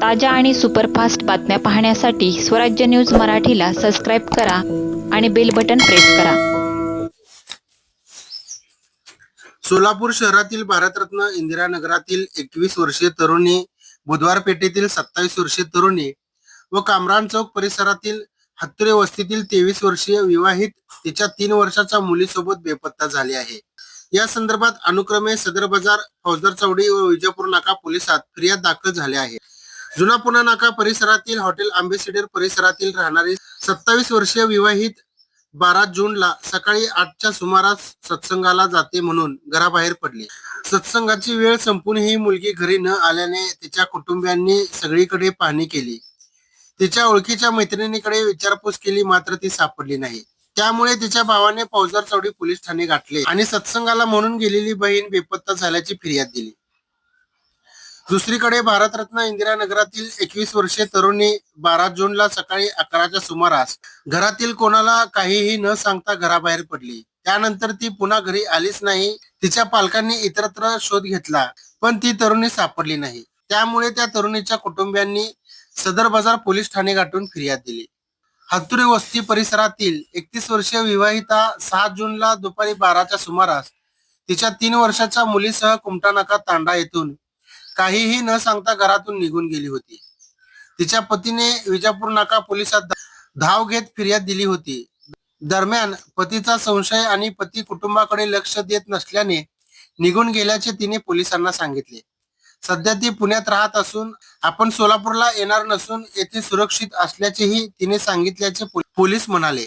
ताज्या आणि सुपरफास्ट बातम्या पाहण्यासाठी स्वराज्य न्यूज मराठीला सबस्क्राईब करा आणि बेल बटन प्रेस करा. सोलापूर शहरातील भारतरत्न इंदिरानगरातील एकवीस वर्षीय तरुणी बुधवार पेठेतील सत्तावीस वर्षीय तरुणी व कामरान चौक परिसरातील हत्तुरे वस्तीतील तेवीस वर्षीय विवाहित तिच्या तीन वर्षाच्या मुलीसोबत बेपत्ता झाली आहे. या संदर्भात अनुक्रमे सदर बाजार फौजदार चौडी व विजयपूर नाका पोलिसात फिर्याद दाखल झाल्या आहे. जुना पुणा नाका परिसरातील हॉटेल आंबेसिडर परिसरातील राहणारी सत्तावीस वर्षीय विवाहित बारा जूनला सकाळी आठच्या सुमारास सत्संगाला जाते म्हणून घराबाहेर पडली. सत्संगाची वेळ संपून ही मुलगी घरी न आल्याने तिच्या कुटुंबियांनी सगळीकडे पाहणी केली. तिच्या ओळखीच्या मैत्रिणीकडे विचारपूस केली मात्र ती सापडली नाही. त्यामुळे तिच्या भावाने फौजदार चौडी पोलीस ठाणे गाठले आणि सत्संगाला म्हणून गेलेली बहीण बेपत्ता झाल्याची फिर्याद दिली. दुसरीकडे भारतरत्न इंदिरानगरातील एकवीस वर्षीय तरुणी बारा जूनला सकाळी अकराच्या सुमारास घरातील कोणाला काहीही न सांगता घराबाहेर पडली. त्यानंतर ती पुन्हा घरी आलीच नाही. तिच्या पालकांनी इतरत्र शोध घेतला पण ती तरुणी सापडली नाही. त्यामुळे त्या तरुणीच्या कुटुंबियांनी सदर बाजार पोलीस ठाणे गाठून फिर्याद दिली. हातुरे वस्ती परिसरातील एकतीस वर्षीय विवाहिता सहा जूनला दुपारी बाराच्या सुमारास तिच्या तीन वर्षाच्या मुलीसह कुमटा नाका तांडा येथून काहीही न सांगता घरातून निघून गेली होती. तिच्या पतीने विजापूर नाका पोलिसात धाव घेत फिर्याद दिली होती. दरम्यान पतीचा संशय आणि पती कुटुंबाकडे लक्ष देत नसल्याने निघून गेल्याचे तिने पोलिसांना सांगितले. सध्या ती पुण्यात राहत असून आपण सोलापूरला येणार नसून येथे सुरक्षित असल्याचेही तिने सांगितल्याचे पोलीस म्हणाले.